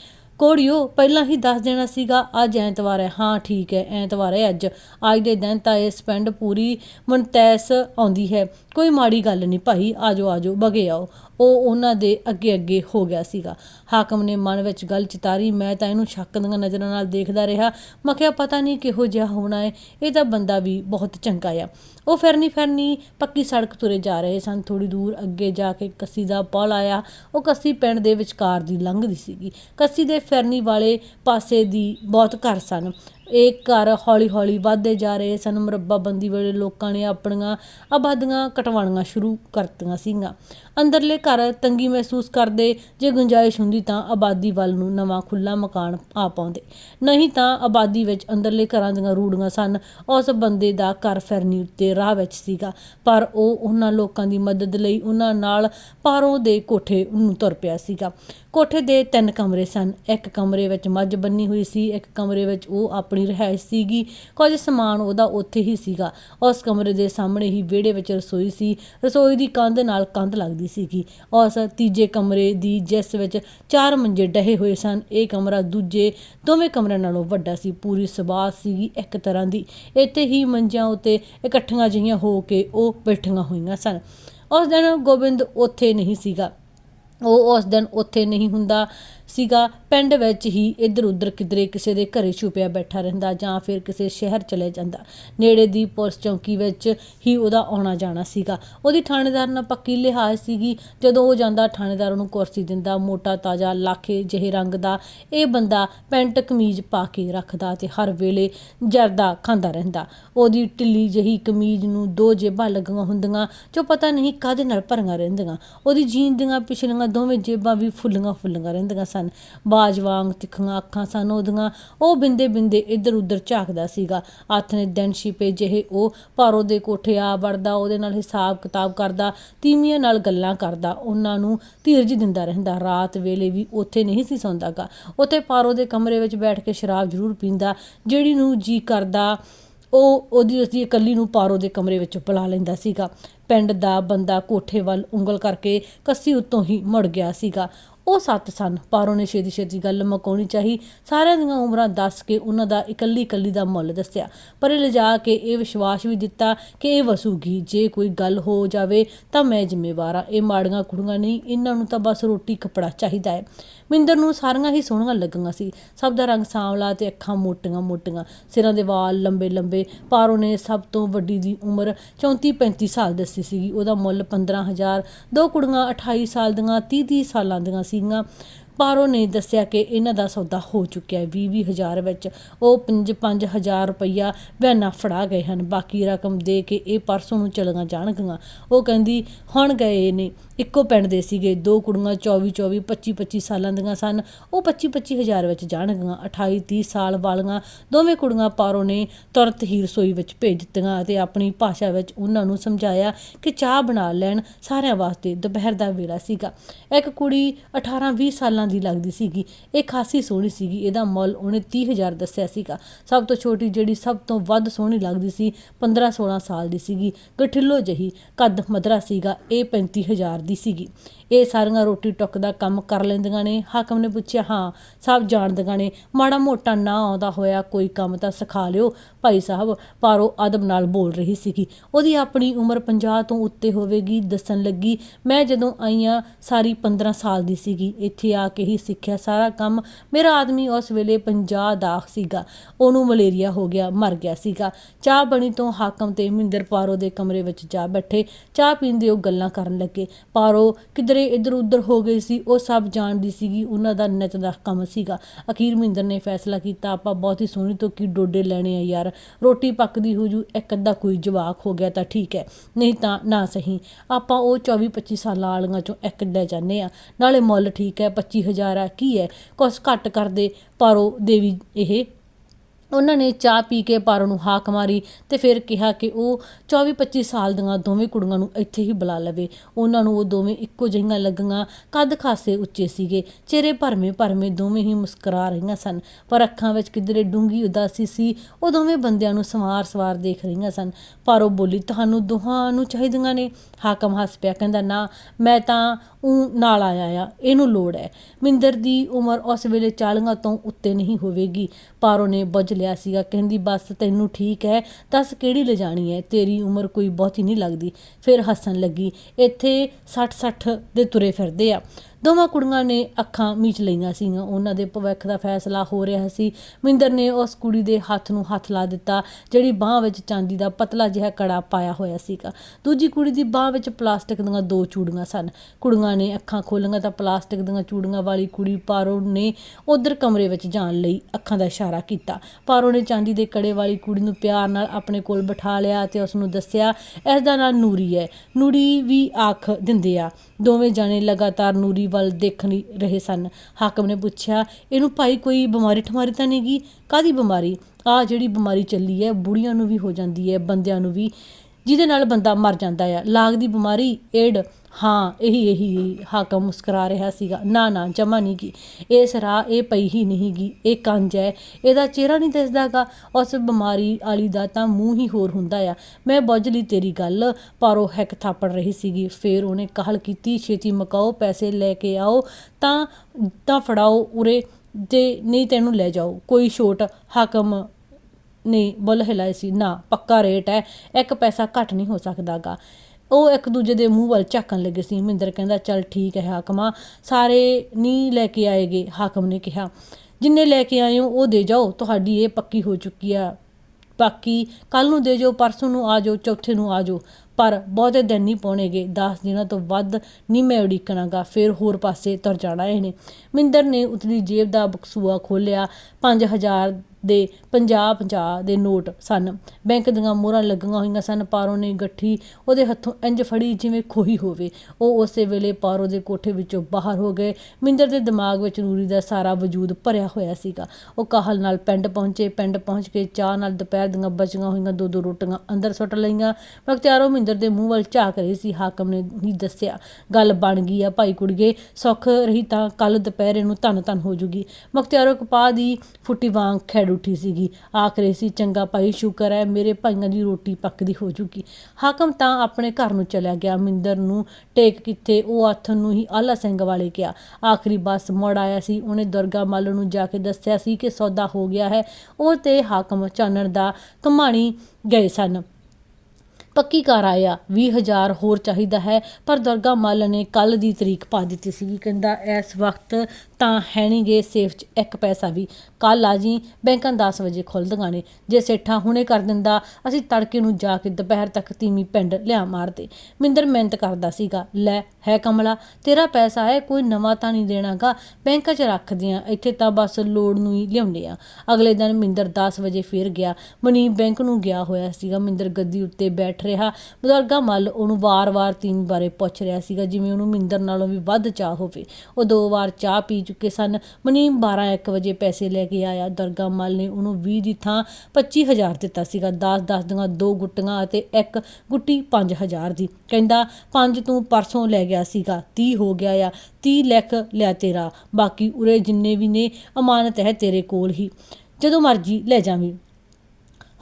ਕੋੜਿਓ, ਪਹਿਲਾਂ ਹੀ ਦੱਸ ਦੇਣਾ ਸੀਗਾ, ਅੱਜ ਐਤਵਾਰ ਹੈ। ਹਾਂ, ਠੀਕ ਹੈ, ਐਤਵਾਰ ਹੈ ਅੱਜ। ਅੱਜ ਦੇ ਦਿਨ ਤਾਂ ਇਸ ਪਿੰਡ ਪੂਰੀ ਮਨਤੈਸ ਆਉਂਦੀ ਹੈ। ਕੋਈ ਮਾੜੀ ਗੱਲ ਨਹੀਂ, ਭਾਈ ਆਜੋ ਆਜੋ ਬਗੇ ਆਓ। ਉਹ ਉਹਨਾਂ ਦੇ ਅੱਗੇ ਅੱਗੇ ਹੋ ਗਿਆ ਸੀਗਾ। ਹਾਕਮ ਨੇ ਮਨ ਵਿੱਚ ਗੱਲ ਚਿਤਾਰੀ, ਮੈਂ ਤਾਂ ਇਹਨੂੰ ਸ਼ੱਕ ਦੀਆਂ ਨਜ਼ਰਾਂ ਨਾਲ ਦੇਖਦਾ ਰਿਹਾ। ਮੈਂ ਕਿਹਾ, ਪਤਾ ਨਹੀਂ ਕਿਹੋ ਜਿਹਾ ਹੋਣਾ ਹੈ ਇਹ ਤਾਂ ਬੰਦਾ ਵੀ ਬਹੁਤ ਚੰਗਾ ਆ। ਉਹ ਫਿਰਨੀ ਫਿਰਨੀ ਪੱਕੀ ਸੜਕ ਤੁਰੇ ਜਾ ਰਹੇ ਸਨ। ਥੋੜੀ ਦੂਰ ਅੱਗੇ ਜਾ ਕੇ ਕੱਸੀ ਦਾ ਪੁਲ ਆਇਆ। ਉਹ ਕੱਸੀ ਪਿੰਡ ਦੇ ਵਿਚਕਾਰ ਦੀ ਲੰਘਦੀ ਸੀਗੀ। ਕੱਸੀ ਦੇ ਫਿਰਨੀ ਵਾਲੇ ਪਾਸੇ ਦੀ ਬਹੁਤ ਘਰ ਸਨ। ਇਹ ਘਰ ਹੌਲੀ ਹੌਲੀ ਵੱਧਦੇ ਜਾ ਰਹੇ ਸਨ। ਮੁਰੱਬਾਬੰਦੀ ਵੇਲੇ ਲੋਕਾਂ ਨੇ ਆਪਣੀਆਂ ਆਬਾਦੀਆਂ ਕਟਵਾਉਣੀਆਂ ਸ਼ੁਰੂ ਕਰਤੀਆਂ ਸੀਗੀਆਂ। ਅੰਦਰਲੇ ਘਰ ਤੰਗੀ ਮਹਿਸੂਸ ਕਰਦੇ, ਜੇ ਗੁੰਜਾਇਸ਼ ਹੁੰਦੀ ਤਾਂ ਆਬਾਦੀ ਵੱਲ ਨੂੰ ਨਵਾਂ ਖੁੱਲਾ ਮਕਾਨ ਆ ਪਾਉਂਦੇ। ਨਹੀਂ ਤਾਂ ਆਬਾਦੀ ਵਿੱਚ ਅੰਦਰਲੇ ਘਰਾਂ ਦੀਆਂ ਰੂੜੀਆਂ ਸਨ। ਉਸ ਬੰਦੇ ਦਾ ਘਰ ਫਿਰਨੀ ਉੱਤੇ ਰਾਹ ਵਿੱਚ ਸੀਗਾ, ਪਰ ਉਹ ਉਹਨਾਂ ਲੋਕਾਂ ਦੀ ਮਦਦ ਲਈ ਉਹਨਾਂ ਨਾਲ ਪਾਰੋਂ ਦੇ ਕੋਠੇ ਨੂੰ ਤੁਰ ਪਿਆ ਸੀਗਾ। ਕੋਠੇ ਦੇ ਤਿੰਨ ਕਮਰੇ ਸਨ। ਇੱਕ ਕਮਰੇ ਵਿੱਚ ਮੱਝ ਬੰਨੀ ਹੋਈ ਸੀ, ਇੱਕ ਕਮਰੇ ਵਿੱਚ ਉਹ ਆਪਣੀ ਰਿਹਾਇਸ਼ ਸੀਗੀ। ਕੁਝ ਸਮਾਨ ਉਹਦਾ ਉੱਥੇ ਹੀ ਸੀਗਾ। ਉਸ ਕਮਰੇ ਦੇ ਸਾਹਮਣੇ ਹੀ ਵਿਹੜੇ ਵਿੱਚ ਰਸੋਈ ਸੀ। ਰਸੋਈ ਦੀ ਕੰਧ ਨਾਲ ਕੰਧ ਲੱਗਦੀ ਸੀਗੀ। ਉਸ ਤੀਜੇ ਕਮਰੇ ਦੀ ਜਿਸ ਵਿੱਚ ਚਾਰ ਮੰਜੇ ਡਹੇ ਹੋਏ ਸਨ। ਇਹ ਕਮਰਾ ਦੂਜੇ ਦੋਵੇਂ ਕਮਰਿਆਂ ਨਾਲੋਂ ਵੱਡਾ ਸੀ। ਪੂਰੀ ਸਬਾਤ ਸੀਗੀ ਇੱਕ ਤਰ੍ਹਾਂ ਦੀ। ਇੱਥੇ ਹੀ ਮੰਜਿਆਂ ਉੱਤੇ ਇਕੱਠੀਆਂ ਜਿਹੀਆਂ ਹੋ ਕੇ ਉਹ ਬੈਠੀਆਂ ਹੋਈਆਂ ਸਨ। ਉਸ ਦਿਨ ਗੋਬਿੰਦ ਉੱਥੇ ਨਹੀਂ ਸੀਗਾ। ਉਹ ਉਸ ਦਿਨ ਉੱਥੇ ਨਹੀਂ ਹੁੰਦਾ। ਸੀਗਾ। ਪਿੰਡ ਵਿੱਚ ਹੀ ਇੱਧਰ ਉੱਧਰ ਕਿਧਰੇ ਕਿਸੇ ਦੇ ਘਰੇ ਛੁਪਿਆ ਬੈਠਾ ਰਹਿੰਦਾ ਜਾਂ ਫਿਰ ਕਿਸੇ ਸ਼ਹਿਰ ਚਲੇ ਜਾਂਦਾ। ਨੇੜੇ ਦੀ ਪੁਲਿਸ ਚੌਂਕੀ ਵਿੱਚ ਹੀ ਉਹਦਾ ਆਉਣਾ ਜਾਣਾ ਸੀਗਾ। ਉਹਦੀ ਥਾਣੇਦਾਰ ਨਾਲ ਪੱਕੀ ਲਿਹਾਜ਼ ਸੀਗੀ। ਜਦੋਂ ਉਹ ਜਾਂਦਾ, ਥਾਣੇਦਾਰ ਉਹਨੂੰ ਕੁਰਸੀ ਦਿੰਦਾ, ਮੋਟਾ ਤਾਜ਼ਾ ਲਾਖੇ ਜਿਹੇ ਰੰਗ ਦਾ ਇਹ ਬੰਦਾ ਪੈਂਟ ਕਮੀਜ਼ ਪਾ ਕੇ ਰੱਖਦਾ ਤੇ ਹਰ ਵੇਲੇ ਜਰਦਾ ਖਾਂਦਾ ਰਹਿੰਦਾ। ਉਹਦੀ ਢਿੱਲੀ ਜਿਹੀ ਕਮੀਜ਼ ਨੂੰ ਦੋ ਜੇਬਾਂ ਲੱਗੀਆਂ ਹੁੰਦੀਆਂ, ਜੋ ਪਤਾ ਨਹੀਂ ਕਾਹਦੇ ਨਾਲ ਭਰੀਆਂ ਰਹਿੰਦੀਆਂ। ਉਹਦੀ ਜੀਨ ਦੀਆਂ ਪਿਛਲੀਆਂ ਦੋਵੇਂ ਜੇਬਾਂ ਵੀ ਫੁੱਲੀਆਂ ਫੁੱਲੀਆਂ ਰਹਿੰਦੀਆਂ ਸਨ। ਬਾਜ ਵਾਂਗ ਤਿੱਖੀਆਂ ਅੱਖਾਂ ਸਨ ਉਹਦੀਆਂ। ਉਹ ਬਿੰਦੇ ਬਿੰਦੇ ਇੱਧਰ ਉੱਧਰ ਝਾਕਦਾ ਸੀਗਾ। ਹੱਥ ਨੇ ਦਿਨ ਛਿਪੇ ਜਿਹੇ ਉਹ। ਪਾਰੋ ਦੇ ਕੋਠੇ ਆ ਵੜਦਾ, ਉਹਦੇ ਨਾਲ ਹਿਸਾਬ ਕਿਤਾਬ ਕਰਦਾ ਤੀਮੀਆਂ ਨਾਲ ਗੱਲਾਂ ਕਰਦਾ। ਉਹਨਾਂ ਨੂੰ ਧੀਰਜ ਦਿੰਦਾ ਰਹਿੰਦਾ। ਰਾਤ ਵੇਲੇ ਵੀ ਉੱਥੇ ਨਹੀਂ ਸੀ ਸੌਂਦਾਗਾ। ਉੱਥੇ ਪਾਰੋ ਦੇ ਕਮਰੇ ਵਿੱਚ ਬੈਠ ਕੇ ਸ਼ਰਾਬ ਜ਼ਰੂਰ ਪੀਂਦਾ। ਜਿਹੜੀ ਨੂੰ ਜੀ ਕਰਦਾ, ਉਹ ਉਹਦੀ ਉਸਦੀ ਇਕੱਲੀ ਨੂੰ ਪਾਰੋ ਦੇ ਕਮਰੇ ਵਿੱਚ ਬੁਲਾ ਲੈਂਦਾ ਸੀਗਾ। ਪਿੰਡ ਦਾ ਬੰਦਾ ਕੋਠੇ ਵੱਲ ਉਂਗਲ ਕਰਕੇ ਕੱਸੀ ਉੱਤੋਂ ਹੀ ਮੁੜ ਗਿਆ ਸੀਗਾ। ਉਹ ਸੱਤ ਸਨ। ਪਾਰੋ ਨੇ ਛੇਤੀ ਛੇਤੀ ਗੱਲ ਮੁਕਾਉਣੀ ਚਾਹੀ। ਸਾਰਿਆਂ ਦੀਆਂ ਉਮਰਾਂ ਦੱਸ ਕੇ ਉਹਨਾਂ ਦਾ ਇਕੱਲੀ ਇਕੱਲੀ ਦਾ ਮੁੱਲ ਦੱਸਿਆ। ਪਰ ਇਹ ਲਿਜਾ ਕੇ ਇਹ ਵਿਸ਼ਵਾਸ ਵੀ ਦਿੱਤਾ ਕਿ ਇਹ ਵਸੂਗੀ। ਜੇ ਕੋਈ ਗੱਲ ਹੋ ਜਾਵੇ ਤਾਂ ਮੈਂ ਜ਼ਿੰਮੇਵਾਰ ਆ ਇਹ ਮਾੜੀਆਂ ਕੁੜੀਆਂ ਨਹੀਂ। ਇਹਨਾਂ ਨੂੰ ਤਾਂ ਬਸ ਰੋਟੀ, ਕੱਪੜਾ ਚਾਹੀਦਾ ਹੈ। ਮਿੰਦਰ ਨੂੰ ਸਾਰੀਆਂ ਹੀ ਸੋਹਣੀਆਂ ਲੱਗੀਆਂ ਸੀ। ਸਭ ਦਾ ਰੰਗ ਸਾਂਵਲਾ ਤੇ ਅੱਖਾਂ ਮੋਟੀਆਂ ਮੋਟੀਆਂ। ਸਿਰਾਂ ਦੇ ਵਾਲ ਲੰਬੇ ਲੰਬੇ। ਪਾਰੋ ਨੇ ਸਭ ਤੋਂ ਵੱਡੀ ਦੀ ਉਮਰ 34 35 ਸਾਲ ਦੱਸੀ ਸੀਗੀ। ਉਹਦਾ ਮੁੱਲ 15000 ਦੋ ਕੁੜੀਆਂ 28 ਸਾਲ ਦੀਆਂ 30 30 ਸਾਲਾਂ ਦੀਆਂ ਸੀਗੀਆਂ। ਪਾਰੋ ਨੇ ਦੱਸਿਆ ਕਿ ਇਹਨਾਂ ਦਾ ਸੌਦਾ ਹੋ ਚੁੱਕਿਆ ਹੈ। 20 ਹਜ਼ਾਰ ਵਿੱਚ ਉਹ 5 ਹਜ਼ਾਰ ਰੁਪਈਆ ਬਿਆਨਾ ਫੜਾ ਗਏ ਹਨ। ਬਾਕੀ ਰਕਮ ਦੇ ਕੇ ਇਹ ਪਰਸੋਂ ਨੂੰ ਚਲੀਆਂ ਜਾਣਗੀਆਂ। ਉਹ ਕਹਿੰਦੀ, ਹੁਣ ਗਏ ਨੇ। ਇੱਕੋ ਪਿੰਡ ਦੇ ਸੀਗੇ। ਦੋ ਕੁੜੀਆਂ 24 24 25 25 ਸਾਲਾਂ ਦੀਆਂ ਸਨ। ਉਹ 25 25 ਹਜ਼ਾਰ ਵਿੱਚ ਜਾਣਗੀਆਂ। 28 30 ਸਾਲ ਵਾਲੀਆਂ ਦੋਵੇਂ ਕੁੜੀਆਂ ਪਾਰੋ ਨੇ ਤੁਰਤ ਹੀ ਰਸੋਈ ਵਿੱਚ ਭੇਜ ਦਿੱਤੀਆਂ ਅਤੇ ਆਪਣੀ ਭਾਸ਼ਾ ਵਿੱਚ ਉਹਨਾਂ ਨੂੰ ਸਮਝਾਇਆ ਕਿ ਚਾਹ ਬਣਾ ਲੈਣ ਸਾਰਿਆਂ ਵਾਸਤੇ ਦੁਪਹਿਰ ਦਾ ਵੇਲਾ ਸੀਗਾ। ਇੱਕ ਕੁੜੀ 18 20 ਸਾਲਾਂ ਦੀ ਲੱਗਦੀ ਸੀਗੀ, ਇਹ ਖਾਸੀ ਸੋਹਣੀ ਸੀਗੀ, ਇਹਦਾ ਮੁੱਲ ਉਹਨੇ 30000 ਦੱਸਿਆ ਸੀਗਾ। ਸਭ ਤੋਂ ਛੋਟੀ ਜਿਹੜੀ ਸਭ ਤੋਂ ਵੱਧ ਸੋਹਣੀ ਲੱਗਦੀ ਸੀ 15 16 ਸਾਲ ਦੀ ਸੀਗੀ, ਗਠਿੱਲੋ ਜਹੀ ਕੱਦ ਮਦਰਾ ਸੀਗਾ, ਇਹ 35000 ਦੀ ਸੀਗੀ। ਇਹ ਸਾਰੀਆਂ ਰੋਟੀ ਟੁੱਕ ਦਾ ਕੰਮ ਕਰ ਲੈਂਦੀਆਂ ਨੇ। ਹਾਕਮ ਨੇ ਪੁੱਛਿਆ, ਹਾਂ, ਸਭ ਜਾਣਦੀਆਂ ਨੇ। ਮਾੜਾ ਮੋਟਾ ਨਾ ਆਉਂਦਾ ਹੋਇਆ ਕੋਈ ਕੰਮ ਤਾਂ ਸਿਖਾ ਲਿਓ ਭਾਈ ਸਾਹਿਬ। ਪਾਰੋ ਉਹ ਅਦਬ ਨਾਲ ਬੋਲ ਰਹੀ ਸੀਗੀ। ਉਹਦੀ ਆਪਣੀ ਉਮਰ 50 ਤੋਂ ਉੱਤੇ ਹੋਵੇਗੀ, ਦੱਸਣ ਲੱਗੀ। ਮੈਂ ਜਦੋਂ ਆਈ ਹਾਂ, ਸਾਰੀ 15 ਸਾਲ ਦੀ ਸੀਗੀ। ਇੱਥੇ ਆ ਕੇ ਹੀ ਸਿੱਖਿਆ। ਸਾਰਾ ਕੰਮ ਮੇਰਾ ਆਦਮੀ ਉਸ ਵੇਲੇ 50 ਦਾਖ ਸੀਗਾ। ਉਹਨੂੰ ਮਲੇਰੀਆ ਹੋ ਗਿਆ, ਮਰ ਗਿਆ ਸੀਗਾ। ਚਾਹ ਬਣੀ ਤੋਂ ਹਾਕਮ ਤੇ ਮਹਿੰਦਰ ਪਾਰੋ ਦੇ ਕਮਰੇ ਵਿੱਚ ਜਾ ਬੈਠੇ। ਚਾਹ ਪੀਂਦੇ ਉਹ ਗੱਲਾਂ ਕਰਨ ਲੱਗੇ। ਪਾਰੋ ਕਿਧਰੇ ਇੱਧਰ ਉੱਧਰ ਹੋ ਗਈ ਸੀ। ਉਹ ਸਭ ਜਾਣਦੀ ਸੀਗੀ, ਉਹਨਾਂ ਦਾ ਨਿਤ ਦਾ ਕੰਮ ਸੀਗਾ। ਅਖੀਰ ਮਹਿੰਦਰ ਨੇ ਫੈਸਲਾ ਕੀਤਾ, ਆਪਾਂ ਬਹੁਤ ਹੀ ਸੋਹਣੀ ਤੋਂ ਕੀ ਡੋਡੇ ਲੈਣੇ ਆ ਯਾਰ। ਰੋਟੀ ਪੱਕਦੀ ਹੋ ਜੂ, ਇੱਕ ਅੱਧਾ ਕੋਈ ਜਵਾਕ ਹੋ ਗਿਆ ਤਾਂ ਠੀਕ ਹੈ। ਨਹੀਂ ਤਾਂ ਨਾ ਸਹੀ। ਆਪਾਂ ਉਹ 24 25 ਸਾਲਾਂ ਵਾਲੀਆਂ ਚੋਂ ਇੱਕ ਲੈ ਜਾਂਦੇ ਆ। ਨਾਲੇ ਮੁੱਲ ਠੀਕ ਹੈ 25000 ਆ ਕੀ ਹੈ? ਕੁਛ ਘੱਟ ਕਰਦੇ ਪਾਰੋ ਦੇਵੀ ਇਹ ਉਹਨਾਂ ਨੇ ਚਾਹ ਪੀ ਕੇ ਪਾਰੋ ਨੂੰ ਹਾਕ ਮਾਰੀ ਤੇ ਫਿਰ ਕਿਹਾ ਕਿ ਉਹ 24-25 ਸਾਲ ਦੀਆਂ ਦੋਵੇਂ ਕੁੜੀਆਂ ਨੂੰ ਇੱਥੇ ਹੀ ਬੁਲਾ ਲਵੇ। ਉਹਨਾਂ ਨੂੰ ਉਹ ਦੋਵੇਂ ਇੱਕੋ ਜਿਹੀਆਂ ਲੱਗੀਆਂ, ਕੱਦ ਖਾਸੇ ਉੱਚੇ ਸੀਗੇ। ਚਿਹਰੇ ਭਰਮੇ ਭਰਮੇ ਦੋਵੇਂ ਹੀ ਮੁਸਕਰਾ ਰਹੀਆਂ ਸਨ। ਪਰ ਅੱਖਾਂ ਵਿੱਚ ਕਿਧਰੇ ਡੂੰਗੀ ਉਦਾਸੀ ਸੀ। ਉਹ ਦੋਵੇਂ ਬੰਦਿਆਂ ਨੂੰ ਸਵਾਰ-ਸਵਾਰ ਦੇਖ ਰਹੀਆਂ ਸਨ। ਪਾਰੋ ਬੋਲੀ, ਤੁਹਾਨੂੰ ਦੋਹਾਂ ਨੂੰ ਚਾਹੀਦੀਆਂ ਨੇ? ਹਾਕਮ ਹੱਸ ਪਿਆ ਕਹਿੰਦਾ, ਨਾ, ਮੈਂ ਤਾਂ ਉਹ ਨਾਲ ਆਇਆ ਆ। ਇਹਨੂੰ ਲੋੜ ਹੈ ਮਿੰਦਰ ਦੀ ਉਮਰ ਉਸ ਵੇਲੇ 40 ਤੋਂ ਉੱਤੇ ਨਹੀਂ ਹੋਵੇਗੀ। ਪਾਰੋ ਨੇ ਬੁੱਝ ਲਿਆ ਸੀਗਾ, ਕਹਿੰਦੀ, ਬਸ ਤੈਨੂੰ ਠੀਕ ਹੈ, ਦੱਸ ਕਿਹੜੀ ਲਿਜਾਣੀ ਹੈ? ਤੇਰੀ ਉਮਰ ਕੋਈ ਬਹੁਤੀ ਨਹੀਂ ਲੱਗਦੀ। ਫਿਰ ਹੱਸਣ ਲੱਗੀ, ਇੱਥੇ 60 60 ਦੇ ਤੁਰੇ ਫਿਰਦੇ ਆ। ਦੋਵਾਂ ਕੁੜੀਆਂ ਨੇ ਅੱਖਾਂ ਮੀਚ ਲਈਆਂ ਸੀਗੀਆਂ। ਉਹਨਾਂ ਦੇ ਭਵਿੱਖ ਦਾ ਫੈਸਲਾ ਹੋ ਰਿਹਾ ਸੀ। ਮਿੰਦਰ ਨੇ ਉਸ ਕੁੜੀ ਦੇ ਹੱਥ ਨੂੰ ਹੱਥ ਲਾ ਦਿੱਤਾ, ਜਿਹੜੀ ਬਾਹ ਵਿੱਚ ਚਾਂਦੀ ਦਾ ਪਤਲਾ ਜਿਹਾ ਕੜਾ ਪਾਇਆ ਹੋਇਆ ਸੀਗਾ। ਦੂਜੀ ਕੁੜੀ ਦੀ ਬਾਹ ਵਿੱਚ ਪਲਾਸਟਿਕ ਦੀਆਂ ਦੋ ਚੂੜੀਆਂ ਸਨ। ਕੁੜੀਆਂ ਨੇ ਅੱਖਾਂ ਖੋਲੀਆਂ ਤਾਂ ਪਲਾਸਟਿਕ ਦੀਆਂ ਚੂੜੀਆਂ ਵਾਲੀ ਕੁੜੀ ਪਾਰੋ ਨੇ ਉਧਰ ਕਮਰੇ ਵਿੱਚ ਜਾਣ ਲਈ ਅੱਖਾਂ ਦਾ ਇਸ਼ਾਰਾ ਕੀਤਾ। ਪਾਰੋ ਨੇ ਚਾਂਦੀ ਦੇ ਕੜੇ ਵਾਲੀ ਕੁੜੀ ਨੂੰ ਪਿਆਰ ਨਾਲ ਆਪਣੇ ਕੋਲ ਬਿਠਾ ਲਿਆ ਤੇ ਉਸ ਨੂੰ ਦੱਸਿਆ ਇਸ ਦਾ ਨਾਂ ਨੂਰੀ ਹੈ। ਨੂਰੀ ਵੀ ਆਖ ਦਿੰਦੇ ਆ। ਦੋਵੇਂ ਜਾਣੇ ਲਗਾਤਾਰ ਨੂਰੀ ਵੱਲ ਦੇਖ ਨਹੀਂ ਰਹੇ ਸਨ। ਹਾਕਮ ਨੇ ਪੁੱਛਿਆ, ਇਹਨੂੰ ਭਾਈ ਕੋਈ ਬਿਮਾਰੀ ਠਮਾਰੀ ਤਾਂ ਨਹੀਂ ਗੀ ਕਾਦੀ ਬਿਮਾਰੀ? ਆ ਜਿਹੜੀ ਬਿਮਾਰੀ ਚੱਲੀ ਹੈ, ਬੁੜੀਆਂ ਨੂੰ ਵੀ ਹੋ ਜਾਂਦੀ ਹੈ, ਬੰਦਿਆਂ ਨੂੰ ਵੀ। ਜਿਹਦੇ ਨਾਲ ਬੰਦਾ ਮਰ ਜਾਂਦਾ ਹੈ ਲਾਗ ਦੀ ਬਿਮਾਰੀ, ਏਡ। ਹਾਂ, ਇਹੀ ਇਹੀ ਹਾਕਮ ਮੁਸਕਰਾ ਰਿਹਾ ਸੀਗਾ। ਨਾ ਨਾ, ਜਮਾ ਨਹੀਂ ਗੀ। ਇਸ ਰਾਹ ਇਹ ਪਈ ਹੀ ਨਹੀਂ ਗੀ। ਇਹ ਕੰਜ ਹੈ। ਇਹਦਾ ਚਿਹਰਾ ਨਹੀਂ ਦਿਸਦਾਗਾ। ਉਸ ਬਿਮਾਰੀ ਵਾਲੀ ਦਾ ਤਾਂ ਮੂੰਹ ਹੀ ਹੋਰ ਹੁੰਦਾ ਆ। ਮੈਂ ਬੁੱਝ ਲਈ ਤੇਰੀ ਗੱਲ, ਪਰ ਉਹ ਹੈਕ ਥਾਪੜ ਰਹੀ ਸੀਗੀ। ਫੇਰ ਉਹਨੇ ਕਾਹਲ ਕੀਤੀ, ਛੇਤੀ ਮਕਾਓ, ਪੈਸੇ ਲੈ ਕੇ ਆਓ। ਤਾਂ ਤਾਂ ਫੜਾਓ ਉਰੇ ਤੇ ਨਹੀਂ ਤੈਨੂੰ ਲੈ ਜਾਓ। ਕੋਈ ਛੋਟ ਹਾਕਮ ਨੇ ਬੁੱਲ ਹਿਲਾਏ ਸੀ। ਨਾ, ਪੱਕਾ ਰੇਟ ਹੈ। ਇੱਕ ਪੈਸਾ ਘੱਟ ਨਹੀਂ ਹੋ ਸਕਦਾਗਾ। ਉਹ ਇੱਕ ਦੂਜੇ ਦੇ ਮੂੰਹ ਵੱਲ ਝਾਕਣ ਲੱਗੇ ਸੀ। ਮਹਿੰਦਰ ਕਹਿੰਦਾ, ਚੱਲ ਠੀਕ ਹੈ ਹਾਕਮਾ ਸਾਰੇ ਨਹੀਂ ਲੈ ਕੇ ਆਏਗੇ, ਹਾਕਮ ਨੇ ਕਿਹਾ। ਜਿੰਨੇ ਲੈ ਕੇ ਆਏ ਹੋ, ਉਹ ਦੇ ਜਾਓ। ਤੁਹਾਡੀ ਇਹ ਪੱਕੀ ਹੋ ਚੁੱਕੀ ਆ। ਬਾਕੀ ਕੱਲ ਨੂੰ ਦੇ ਜਾਓ, ਪਰਸੋਂ ਨੂੰ ਆ ਜਾਓ, ਚੌਥੇ ਨੂੰ ਆ ਜਾਓ। ਪਰ ਬਹੁਤੇ ਦਿਨ ਨਹੀਂ ਪਾਉਣੇਗੇ 10 ਦਿਨਾਂ ਤੋਂ ਵੱਧ ਨਹੀਂ ਮੈਂ ਉਡੀਕਣਾਗਾ। ਫਿਰ ਹੋਰ ਪਾਸੇ ਤੁਰ ਜਾਣਾ ਇਹਨੇ। ਮਿੰਦਰ ਨੇ ਉਤਲੀ ਜੇਬ ਦਾ ਬਕਸੂਆ ਖੋਲਿਆ 5000 ਦੇ 50 50 ਦੇ ਨੋਟ ਸਨ। ਬੈਂਕ ਦੀਆਂ ਮੋਹਰਾਂ ਲੱਗੀਆਂ ਹੋਈਆਂ ਸਨ। ਪਾਰੋ ਨੇ ਗੱਠੀ ਉਹਦੇ ਹੱਥੋਂ ਇੰਜ ਫੜੀ ਜਿਵੇਂ ਖੋਹੀ ਹੋਵੇ। ਉਹ ਉਸੇ ਵੇਲੇ ਪਾਰੋ ਦੇ ਕੋਠੇ ਵਿੱਚੋਂ ਬਾਹਰ ਹੋ ਗਏ। ਮਿੰਦਰ ਦੇ ਦਿਮਾਗ ਵਿੱਚ ਨੂਰੀ ਦਾ ਸਾਰਾ ਵਜੂਦ ਭਰਿਆ ਹੋਇਆ ਸੀਗਾ। ਉਹ ਕਾਹਲ ਨਾਲ ਪਿੰਡ ਪਹੁੰਚੇ। ਪਿੰਡ ਪਹੁੰਚ ਕੇ ਚਾਹ ਨਾਲ ਦੁਪਹਿਰ ਦੀਆਂ ਬਚੀਆਂ ਹੋਈਆਂ ਦੋ ਦੋ ਰੋਟੀਆਂ ਅੰਦਰ ਸੁੱਟ ਲਈਆਂ। ਮਖਤਿਆਰੋ ਮਿੰਦਰ ਦੇ ਮੂੰਹ ਵੱਲ ਝਾਕ ਰਹੀ ਸੀ। ਹਾਕਮ ਨੇ ਹੀ ਦੱਸਿਆ। ਗੱਲ ਬਣ ਗਈ ਆ ਭਾਈ ਕੁੜੀਏ। ਸੌਖ ਰਹੀ ਤਾਂ ਕੱਲ ਦੁਪਹਿਰੇ ਨੂੰ ਧੰਨ ਧੰਨ ਹੋ ਜੂਗੀ। ਮਖਤਿਆਰੋ ਕਪਾਹ ਦੀ ਫੁੱਟੀ ਵਾਂਗ ਖੈੜ ਉੱਠੀ ਸੀਗੀ। ਆਖ ਰਹੀ ਸੀ, ਚੰਗਾ ਭਾਈ, ਸ਼ੁਕਰ ਹੈ, ਮੇਰੇ ਭਾਈਆਂ ਦੀ ਰੋਟੀ ਪੱਕਦੀ ਹੋ ਜੂਗੀ ਹਾਕਮ ਤਾਂ ਆਪਣੇ ਘਰ ਨੂੰ ਚਲਿਆ ਗਿਆ। ਮਿੰਦਰ ਨੂੰ ਟੇਕ ਕਿੱਥੇ, ਉਹ ਆਥਨ ਨੂੰ ਹੀ ਆਲਾ ਸਿੰਘ ਵਾਲੇ ਗਿਆ ਆਖਰੀ ਬੱਸ ਮੁੜ ਆਇਆ ਸੀ। ਉਹਨੇ ਦੁਰਗਾ ਮੱਲ ਨੂੰ ਜਾ ਕੇ ਦੱਸਿਆ ਸੀ ਕਿ ਸੌਦਾ ਹੋ ਗਿਆ ਹੈ। ਉਹ ਤੇ ਹਾਕਮ ਚਾਨਣ ਦਾ ਕਮਾਣੀ ਗਏ ਸਨ। ਪੱਕੀ ਕਰ ਆਇਆ। 20000 ਹੋਰ ਚਾਹੀਦਾ ਹੈ, ਪਰ ਦੁਰਗਾ ਮੱਲ ਨੇ ਕੱਲ ਦੀ ਤਰੀਕ ਪਾ ਦਿੱਤੀ ਸੀ ਕਹਿੰਦਾ, ਇਸ ਵਕਤ ਤਾਂ ਹੈ ਨਹੀਂ ਗਏ ਸੇਫ 'ਚ, ਇੱਕ ਪੈਸਾ ਵੀ। ਕੱਲ ਆ ਜੀ, ਬੈਂਕਾਂ 10 ਵਜੇ ਖੁੱਲਦੀਆਂ ਨੇ। ਜੇ ਸੇਠਾ ਹੁਣੇ ਕਰ ਦਿੰਦਾ, ਅਸੀਂ ਤੜਕੇ ਨੂੰ ਜਾ ਕੇ ਦੁਪਹਿਰ ਤੱਕ ਤੀਮੀ ਪਿੰਡ ਲਿਆ ਮਾਰਦੇ। ਮਿੰਦਰ ਮਿਹਨਤ ਕਰਦਾ ਸੀਗਾ। ਲੈ, ਹੈ ਕਮਲਾ, ਤੇਰਾ ਪੈਸਾ ਹੈ, ਕੋਈ ਨਵਾਂ ਤਾਂ ਨਹੀਂ ਦੇਣਾਗਾ। ਬੈਂਕਾਂ 'ਚ ਰੱਖਦੇ ਆ ਇੱਥੇ ਤਾਂ ਬਸ ਲੋੜ ਨੂੰ ਹੀ ਲਿਆਉਂਦੇ ਆ। ਅਗਲੇ ਦਿਨ ਮਿੰਦਰ 10 ਵਜੇ ਫੇਰ ਗਿਆ। ਮਨੀ ਬੈਂਕ ਨੂੰ ਗਿਆ ਹੋਇਆ ਸੀਗਾ। ਮਿੰਦਰ ਗੱਦੀ ਉੱਤੇ ਬੈਠ ਰਿਹਾ। ਬਜ਼ੁਰਗਾ ਮੱਲ ਉਹਨੂੰ ਵਾਰ-ਵਾਰ ਤੀਮ ਬਾਰੇ ਪੁੱਛ ਰਿਹਾ ਸੀਗਾ, ਜਿਵੇਂ ਉਹਨੂੰ ਮਿੰਦਰ ਨਾਲੋਂ ਵੀ ਵੱਧ ਚਾਹ ਹੋਵੇ। ਉਹ ਦੋ ਵਾਰ ਚਾਹ ਪੀ ਚੁੱਕੇ ਸਨ। ਮਨੀਮ 12 1 ਵਜੇ ਪੈਸੇ ਲੈ ਕੇ ਆਇਆ ਦਰਗਾ ਮੱਲ ਨੇ ਉਹਨੂੰ 20 ਦੀ ਥਾਂ 25000 ਦਿੱਤਾ ਸੀਗਾ। 10 10 ਦੀਆਂ ਦੋ ਗੁੱਟੀਆਂ ਅਤੇ ਇੱਕ ਗੁੱਟੀ 5000 ਦੀ। ਕਹਿੰਦਾ, ਪੰਜ ਤੂੰ ਪਰਸੋਂ ਲੈ ਗਿਆ ਸੀਗਾ 30 ਹੋ ਗਿਆ ਆ 30 ਲੱਖ ਲਿਆ ਤੇਰਾ, ਬਾਕੀ ਉਰੇ ਜਿੰਨੇ ਵੀ ਨੇ ਅਮਾਨਤ ਹੈ ਤੇਰੇ ਕੋਲ ਹੀ। ਜਦੋਂ ਮਰਜ਼ੀ ਲੈ ਜਾਵੀਂ।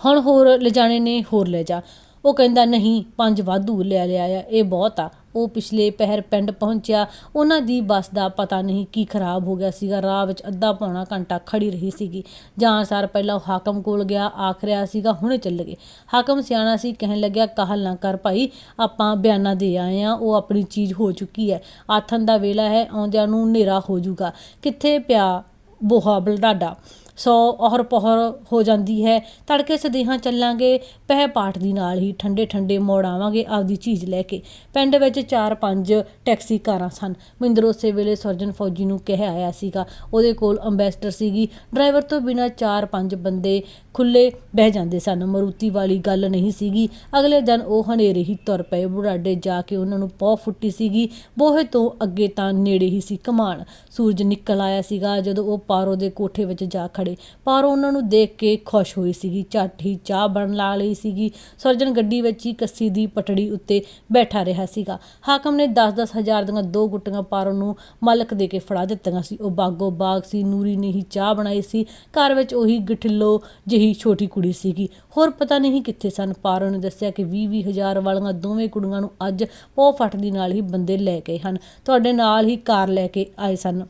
ਹੁਣ ਹੋਰ ਲਿਜਾਣੇ ਨੇ, ਹੋਰ ਲੈ ਜਾ। ਉਹ ਕਹਿੰਦਾ, ਨਹੀਂ, ਪੰਜ ਵਾਧੂ ਲੈ ਲਿਆ ਆ, ਇਹ ਬਹੁਤ ਆ। ਉਹ ਪਿਛਲੇ ਪਹਿਰ ਪਿੰਡ ਪਹੁੰਚਿਆ। ਉਹਨਾਂ ਦੀ ਬੱਸ ਦਾ ਪਤਾ ਨਹੀਂ ਕੀ ਖਰਾਬ ਹੋ ਗਿਆ ਸੀਗਾ। ਰਾਹ ਵਿੱਚ ਅੱਧਾ ਪੌਣਾ ਘੰਟਾ ਖੜੀ ਰਹੀ ਸੀਗੀ। ਜਾਂ ਸਾਰ ਪਹਿਲਾਂ ਉਹ ਹਾਕਮ ਕੋਲ ਗਿਆ, ਆਖ ਰਿਹਾ ਸੀਗਾ, ਹੁਣੇ ਚੱਲ ਗਏ। ਹਾਕਮ ਸਿਆਣਾ ਸੀ, ਕਹਿਣ ਲੱਗਿਆ, ਕਾਹਲ ਨਾ ਕਰ ਭਾਈ, ਆਪਾਂ ਬਿਆਨਾ ਦੇ ਆਏ ਆ, ਉਹ ਆਪਣੀ ਚੀਜ਼ ਹੋ ਚੁੱਕੀ ਹੈ। ਆਥਨ ਦਾ ਵੇਲਾ ਹੈ, ਆਉਂਦਿਆਂ ਨੂੰ ਹਨੇਰਾ ਹੋ ਜਾਊਗਾ ਕਿੱਥੇ ਪਿਆ ਬੋਹਾ ਬਲਡਾਡਾ ਸੌ ਔਹਰ ਪਹਰ ਹੋ ਜਾਂਦੀ ਹੈ। ਤੜਕੇ ਸਦੇਹਾਂ ਚੱਲਾਂਗੇ, ਪਹਿ ਪਾਠ ਦੀ ਨਾਲ ਹੀ ਠੰਡੇ ਠੰਡੇ ਮੋੜ ਆਵਾਂਗੇ ਆਪਦੀ ਚੀਜ਼ ਲੈ ਕੇ। ਪਿੰਡ ਵਿੱਚ ਚਾਰ ਪੰਜ ਟੈਕਸੀ ਕਾਰਾਂ ਸਨ। ਮਹਿੰਦਰ ਉਸੇ ਵੇਲੇ ਸਰਜਨ ਫੌਜੀ ਨੂੰ ਕਹਿ ਆਇਆ ਸੀਗਾ। ਉਹਦੇ ਕੋਲ ਅੰਬੈਸਡਰ ਸੀਗੀ। ਡਰਾਈਵਰ ਤੋਂ ਬਿਨਾ ਚਾਰ ਪੰਜ ਬੰਦੇ ਖੁੱਲੇ ਬਹਿ ਜਾਂਦੇ ਸਨ। ਮਰੂਤੀ ਵਾਲੀ ਗੱਲ ਨਹੀਂ ਸੀਗੀ। ਅਗਲੇ ਦਿਨ ਉਹ ਹਨੇਰੇ ਹੀ ਤੁਰ ਪਏ। ਬੁਢਾਡੇ ਜਾ ਕੇ ਉਹਨਾਂ ਨੂੰ ਪੌ ਫੁੱਟੀ ਸੀਗੀ। ਬੋਹੇ ਤੋਂ ਅੱਗੇ ਤਾਂ ਨੇੜੇ ਹੀ ਸੀ ਕਮਾਨ। ਸੂਰਜ ਨਿਕਲ ਆਇਆ ਸੀਗਾ। ਜਦੋਂ ਉਹ ਪਾਰੋ ਦੇ ਕੋਠੇ ਵਿੱਚ ਜਾ ਖੜੇ ਪਾਰੋ ਉਹਨਾਂ ਨੂੰ ਦੇਖ ਕੇ ਖੁਸ਼ ਹੋਈ ਸੀਗੀ, ਝੱਟ ਹੀ ਚਾਹ ਬਣ ਲਾ ਲਈ ਸੀਗੀ। ਸਰਜਨ ਗੱਡੀ ਵਿੱਚ ਹੀ ਕੱਸੀ ਦੀ ਪਟੜੀ ਉੱਤੇ ਬੈਠਾ ਰਿਹਾ ਸੀਗਾ। ਹਾਕਮ ਨੇ 10-10 ਹਜ਼ਾਰ ਦੀਆਂ ਦੋ ਗੁੱਟੀਆਂ ਪਾਰੋ ਨੂੰ ਮਾਲਕ ਦੇ ਕੇ ਫੜਾ ਦਿੱਤੀਆਂ ਸੀ। ਉਹ ਬਾਗੋ ਬਾਗ ਸੀ, ਨੂਰੀ ਨੇ ਹੀ ਚਾਹ ਬਣਾਈ ਸੀ। ਘਰ ਵਿੱਚ ਉਹੀ ਗਠਿੱਲੋ ਜਿਹੀ ਛੋਟੀ ਕੁੜੀ ਸੀਗੀ। ਹੋਰ ਪਤਾ ਨਹੀਂ ਕਿੱਥੇ ਸਨ। ਪਾਰੋ ਨੇ ਦੱਸਿਆ ਕਿ 20-20 ਹਜ਼ਾਰ ਵਾਲੀਆਂ ਦੋਵੇਂ ਕੁੜੀਆਂ ਨੂੰ ਅੱਜ ਪੋ ਫਟ ਦੀ ਨਾਲ ਹੀ ਬੰਦੇ ਲੈ ਗਏ ਹਨ। ਤੁਹਾਡੇ ਨਾਲ ਹੀ ਕਾਰ ਲੈ ਕੇ ਆਏ ਸਨ।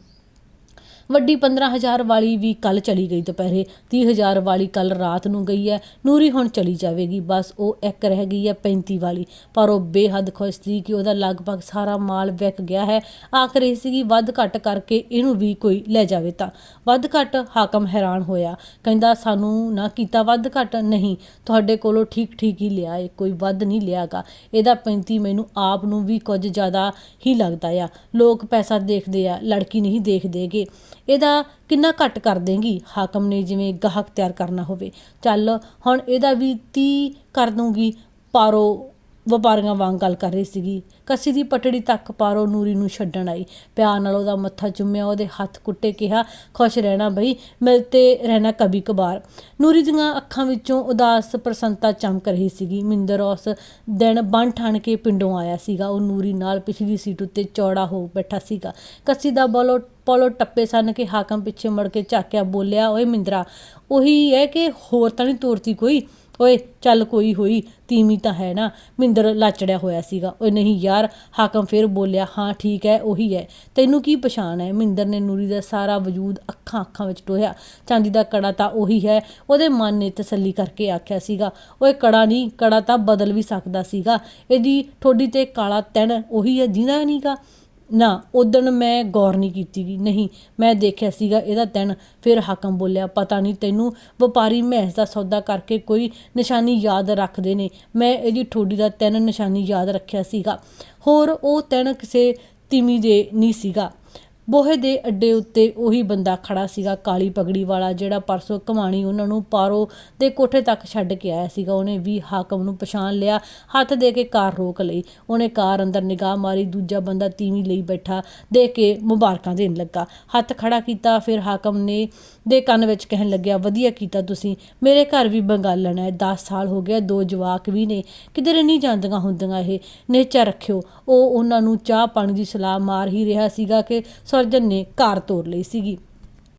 ਵੱਡੀ 15000 ਵਾਲੀ ਵੀ ਕੱਲ ਚਲੀ ਗਈ ਦੁਪਹਿਰੇ 30000 ਵਾਲੀ ਕੱਲ ਰਾਤ ਨੂੰ ਗਈ ਹੈ, ਨੂਰੀ ਹੁਣ ਚਲੀ ਜਾਵੇਗੀ, ਬਸ ਉਹ ਇੱਕ ਰਹਿ ਗਈ ਹੈ 35 ਵਾਲੀ। ਪਰ ਉਹ ਬੇਹੱਦ ਖੁਸ਼ ਸੀ ਕਿ ਉਹਦਾ ਲਗਭਗ ਸਾਰਾ ਮਾਲ ਵਿਕ ਗਿਆ ਹੈ। ਆਖਰ ਇਹ ਕਿ ਵੱਧ ਘੱਟ ਕਰਕੇ ਇਹਨੂੰ ਵੀ ਕੋਈ ਲੈ ਜਾਵੇ ਤਾਂ। ਵੱਧ ਘੱਟ ਹਾਕਮ ਹੈਰਾਨ ਹੋਇਆ। ਕਹਿੰਦਾ, ਸਾਨੂੰ ਨਾ ਕੀਤਾ ਵੱਧ ਘੱਟ? ਨਹੀਂ, ਤੁਹਾਡੇ ਕੋਲੋਂ ਠੀਕ ਠੀਕ ਹੀ ਲਿਆ ਏ, ਕੋਈ ਵੱਧ ਨਹੀਂ ਲਿਆਗਾ। ਇਹਦਾ 35 ਮੈਨੂੰ ਆਪ ਨੂੰ ਵੀ ਕੁਝ ਜ਼ਿਆਦਾ ਹੀ ਲੱਗਦਾ ਆ। ਲੋਕ ਪੈਸਾ ਦੇਖਦੇ ਆ, ਲੜਕੀ ਨਹੀਂ ਦੇਖਦੇਗੇ। ਇਹਦਾ ਕਿੰਨਾ ਘੱਟ ਕਰ ਦੇਂਗੀ? ਹਾਕਮ ਨੇ ਜਿਵੇਂ ਗਾਹਕ ਤਿਆਰ ਕਰਨਾ ਹੋਵੇ। ਚੱਲ, ਹੁਣ ਇਹਦਾ ਵੀ 30 ਕਰ ਦੂੰਗੀ ਪਾਰੋ ਵਪਾਰੀਆਂ ਵਾਂਗ ਗੱਲ ਕਰ ਰਹੀ ਸੀਗੀ। ਕੱਸੀ ਦੀ ਪਟੜੀ ਤੱਕ ਪਾਰੋ ਨੂਰੀ ਨੂੰ ਛੱਡਣ ਆਈ। ਪਿਆਰ ਨਾਲ ਉਹਦਾ ਮੱਥਾ ਚੁੰਮਿਆ, ਉਹਦੇ ਹੱਥ ਕੁੱਟੇ ਕਿਹਾ, ਖੁਸ਼ ਰਹਿਣਾ ਬਈ, ਮਿਲਤੇ ਰਹਿਣਾ ਕभी ਕਬਾਰ ਨੂਰੀ ਦੀਆਂ ਅੱਖਾਂ ਵਿੱਚੋਂ ਉਦਾਸ ਪ੍ਰਸੰਨਤਾ ਚਮਕ ਰਹੀ ਸੀਗੀ। ਮਿੰਦਰ ਉਸ ਦਿਨ ਬਣ ਠਣ ਕੇ ਪਿੰਡੋਂ ਆਇਆ ਸੀਗਾ। ਉਹ ਨੂਰੀ ਨਾਲ ਪਿਛਲੀ ਸੀਟ ਉੱਤੇ ਚੌੜਾ ਹੋ ਬੈਠਾ ਸੀਗਾ। ਕੱਸੀ ਦਾ ਬੋਲੋ, ਪੋਲੋ ਟੱਪੇ ਸਨ ਕਿ ਹਾਕਮ ਪਿੱਛੇ ਮੜ ਕੇ ਝਾਕਿਆ ਬੋਲਿਆ, ਓਏ ਮਿੰਦਰਾ, ਉਹੀ ਹੈ ਕਿ ਹੋਰ ਤਾਂ ਨਹੀਂ ਤੋਰਤੀ ਕੋਈ? ਓਏ ਚੱਲ ਕੋਈ ਹੋਈ, ਤੀਵੀਂ ਤਾਂ ਹੈ ਨਾ। ਮਿੰਦਰ ਲਾਚੜਿਆ ਹੋਇਆ ਸੀਗਾ। ਓਏ ਨਹੀਂ ਯਾਰ, ਹਾਕਮ ਫਿਰ ਬੋਲਿਆ, ਹਾਂ, ਠੀਕ ਹੈ, ਉਹੀ ਹੈ। ਤੈਨੂੰ ਕੀ ਪਛਾਣ ਹੈ? ਮਿੰਦਰ ਨੇ ਨੂਰੀ ਦਾ ਸਾਰਾ ਵਜੂਦ ਅੱਖਾਂ ਅੱਖਾਂ ਵਿੱਚ ਟੋਹਿਆ। ਚਾਂਦੀ ਦਾ ਕੜਾ ਤਾਂ ਉਹੀ ਹੈ। ਉਹਦੇ ਮਨ ਨੇ ਤਸੱਲੀ ਕਰਕੇ ਆਖਿਆ ਸੀਗਾ, ਓਏ ਕੜਾ ਨਹੀਂ, ਕੜਾ ਤਾਂ ਬਦਲ ਵੀ ਸਕਦਾ ਸੀਗਾ। ਇਹਦੀ ਠੋਡੀ ਤੇ ਕਾਲਾ ਤਿਣ ਉਹੀ ਹੈ ਜਿਹਦਾ ਨਹੀਂਗਾ ਨਾ ਉਦਣ ਮੈਂ ਗੌਰ ਨਹੀਂ ਕੀਤੀ ਗੀ ਨਹੀਂ, ਮੈਂ ਦੇਖਿਆ ਸੀਗਾ ਇਹਦਾ ਤੈਨ ਫਿਰ ਹਾਕਮ ਬੋਲਿਆ, ਪਤਾ ਨਹੀਂ ਤੈਨੂੰ, ਵਪਾਰੀ ਮਹਿਸ ਦਾ ਸੌਦਾ ਕਰਕੇ ਕੋਈ ਨਿਸ਼ਾਨੀ ਯਾਦ ਰੱਖਦੇ ਨੇ। ਮੈਂ ਇਹਦੀ ਠੋਡੀ ਦਾ ਤੈਨ ਨਿਸ਼ਾਨੀ ਯਾਦ ਰੱਖਿਆ ਸੀਗਾ। ਹੋਰ ਉਹ ਤੈਨ ਕਿਸੇ ਤਿਮੀ ਦੇ ਨਹੀਂ ਸੀਗਾ। ਬੋਹੇ ਦੇ ਅੱਡੇ ਉੱਤੇ ਉਹੀ ਬੰਦਾ ਖੜਾ ਸੀਗਾ, ਕਾਲੀ ਪਗੜੀ ਵਾਲਾ, ਜਿਹੜਾ ਪਰਸੋਂ ਕਮਾਣੀ ਉਹਨਾਂ ਨੂੰ ਪਾਰੋ ਦੇ ਕੋਠੇ ਤੱਕ ਛੱਡ ਕੇ ਆਇਆ ਸੀਗਾ। ਉਹਨੇ ਵੀ ਹਾਕਮ ਨੂੰ ਪਛਾਣ ਲਿਆ, ਹੱਥ ਦੇ ਕੇ ਕਾਰ ਰੋਕ ਲਈ। ਉਹਨੇ ਕਾਰ ਅੰਦਰ ਨਿਗਾਹ ਮਾਰੀ, ਦੂਜਾ ਬੰਦਾ ਤੀਵੀਂ ਲਈ ਬੈਠਾ ਦੇਖ ਕੇ ਮੁਬਾਰਕਾਂ ਦੇਣ ਲੱਗਾ। ਹੱਥ ਖੜਾ ਕੀਤਾ, ਫਿਰ ਹਾਕਮ ਨੇ ਦੇ ਕੰਨ ਵਿੱਚ ਕਹਿਣ ਲੱਗਿਆ, ਵਧੀਆ ਕੀਤਾ ਤੁਸੀਂ, ਮੇਰੇ ਘਰ ਵੀ ਬੰਗਾਲਣ ਹੈ 10 ਸਾਲ ਹੋ ਗਿਆ ਦੋ ਜਵਾਕ ਵੀ ਨੇ, ਕਿਧਰੇ ਨਹੀਂ ਜਾਂਦੀਆਂ ਹੁੰਦੀਆਂ ਇਹ, ਨੇਚਾ ਰੱਖਿਓ। ਉਹ ਉਹਨਾਂ ਨੂੰ ਚਾਹ ਪਾਣੀ ਦੀ ਸਲਾਹ ਮਾਰ ਹੀ ਰਿਹਾ ਸੀਗਾ ਕਿ ਸਰਜਨ ਨੇ ਕਾਰ ਤੋੜ ਲਈ ਸੀਗੀ।